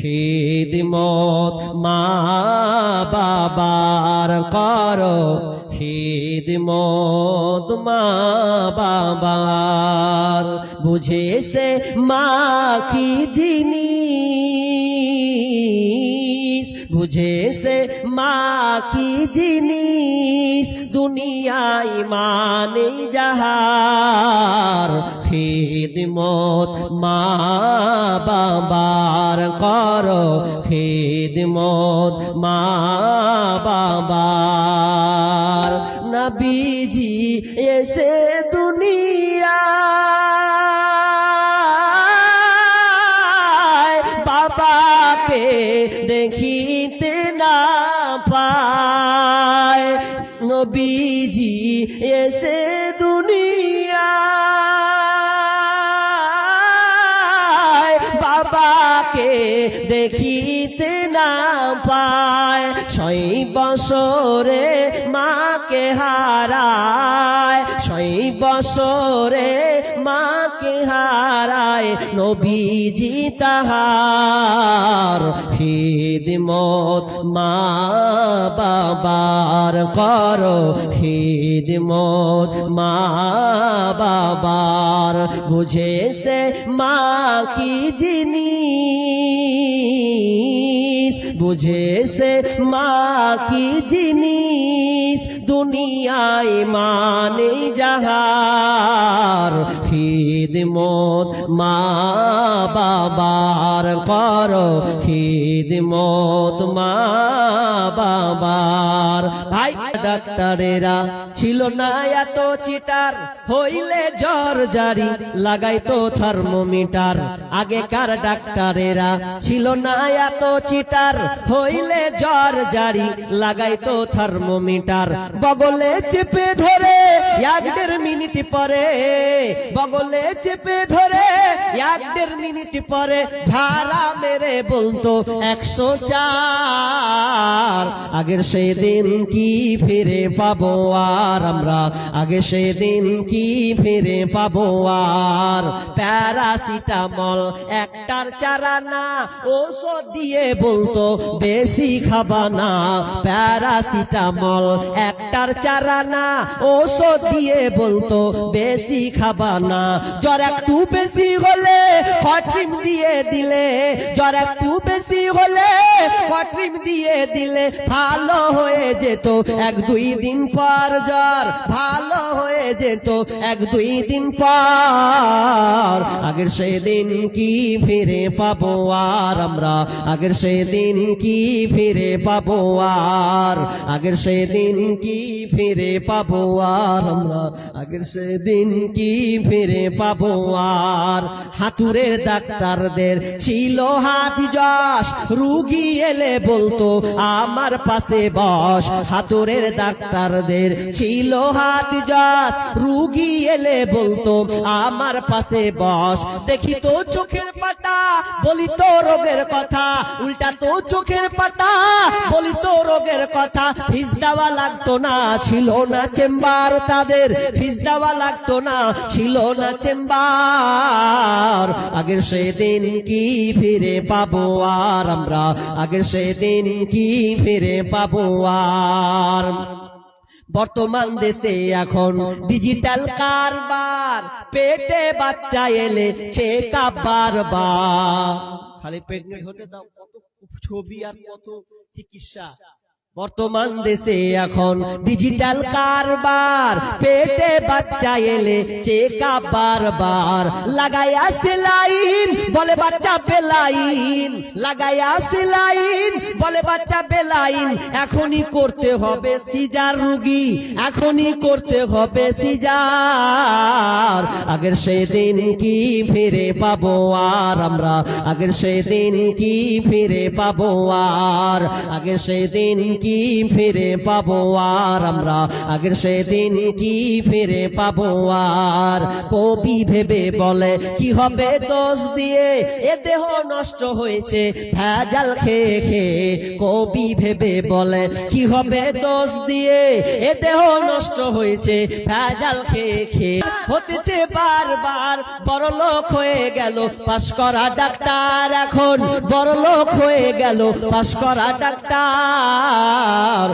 খিদমত মা বাবার কর। খিদমত মা বাবার। বুঝেছে মা কি জিনিস? বুঝেছে মা কি জিনিস দুনিয়ায় মানে যাহার খিদমত মা বাবার করো খিদমত মা বাবার নবীজি এসে দুনিয়া দেখিতে না পায়। নবীজি এসে দুনিয়া বাবাকে দেখিতে না পায়। ছয় বছরে মাকে হারায়। ছয় বছরে মাকে হারায়। নবীজি তাহার খিদমত মা বাবার করো। খিদমত মা বাবার। বুঝেছে মা কি জিনিস? বুঝেছে মা কি জিনিস? দুনিয়ায় মানে যাহার। খিদমত মা বাবার করো, খিদমত মা বাবার ভাই, ডাক্তারেরা ছিল না এত চিটার, হইলে জ্বর জারি লাগাইতো থার্মোমিটার। আগেকার ডাক্তারেরা ছিল না এত চিটার, হইলে জ্বর জারি লাগাইতো থার্মোমিটার। বগলে চেপে ধরে এক দেড় মিনিট পরে, বগলে চেপে ধরে এক দেড় মিনিট পরে, ঝাড়া মেরে বলতো একশো চার। আগের সেদিন কি ফিরে পাবো আর আমরা? আগে সেদিন কি ফিরে পাবো আর? প্যারাসিটামল একটার চারা না ওষুধ দিয়ে বলতো বেশি খাবা না। প্যারাসিটামল একটার চারা না ওষুধ দিয়ে বলতো, বেশি খাবা না। জ্বর একটু বেশি হলে কঠিন দিয়ে দিলে, জ্বর একটু বেশি হলে কঠিন দিয়ে দিলে ভালো হয়ে যেত। এক দুই দিন পর জ্বর ভালো হয়ে যেত, এক দুই দিন পর। আগের সেদিন কি ফিরে পাবো আর আমরা? আগের সেদিন কি ফিরে পাবো আর? আগের সেদিন কি ফিরে পাবো আর আমরা? আগের সেদিন কি ফিরে পাবো আর? হাতুরের ডাক্তারদের ছিল হাত যশ, রুগী এলে বলতো, আমার পাশে বস। হাতুরের ডাক্তারদের ছিল হাত যশ, রুগী এলে বলতো, আমার পাশে বস। দেখি তো চোখের পাতা, বলি তো রোগের কথা। উল্টা তো চোখের পাতা, বলি তো রোগের কথা। ফিস দেওয়া লাগতো না ছিল না চেম্বার, তাদের ফিস দেওয়া লাগতো না, ছিল না চেম্বার। আগের সেদিন কি ফিরে পাবো আর আমরা? আগের সেদিন কি ফিরে পাবো আর? বর্তমান দেশে এখন ডিজিটাল কারবার, পেটে বাচ্চা এলে চেক আপ বারবার। খালি প্রেগনেন্ট হতে দাও, কত ছবি আর কত চিকিৎসা। বর্তমান দেশে এখন ডিজিটাল কারবার, পেটে বাচ্চা এলে চেকা বারবার। লাগাইয়া সেলাইন বলে বাচ্চা পেলাইন। লাগাইয়া সেলাইন বলে, বাচ্চা বেলাইন, এখনই করতে হবে সিজার রুগী, এখনই করতে হবে সিজার। আগের সেদিন কি ফিরে পাবো আর আমরা? আগের সেদিন কি ফিরে পাবো আর? আগের সেদিন কি ফিরে পাবো আর আমরা? আগের সেদিন কি ফিরে পাবো আর? কবি ভেবে বলে, কি হবে দোষ দিয়ে? এ দেহ নষ্ট হয়েছে, ভেজাল খেয়ে খেয়ে কবি ভেবে বলে, কি হবে দোষ দিয়ে? এ দেহ নষ্ট হয়েছে, ভেজাল খেয়ে খেয়ে। হতেছে বারবার, বড় লোক হয়ে গেল পাশ করা ডাক্তার এখন। বড় লোক হয়ে গেল পাশ করা ডাক্তার।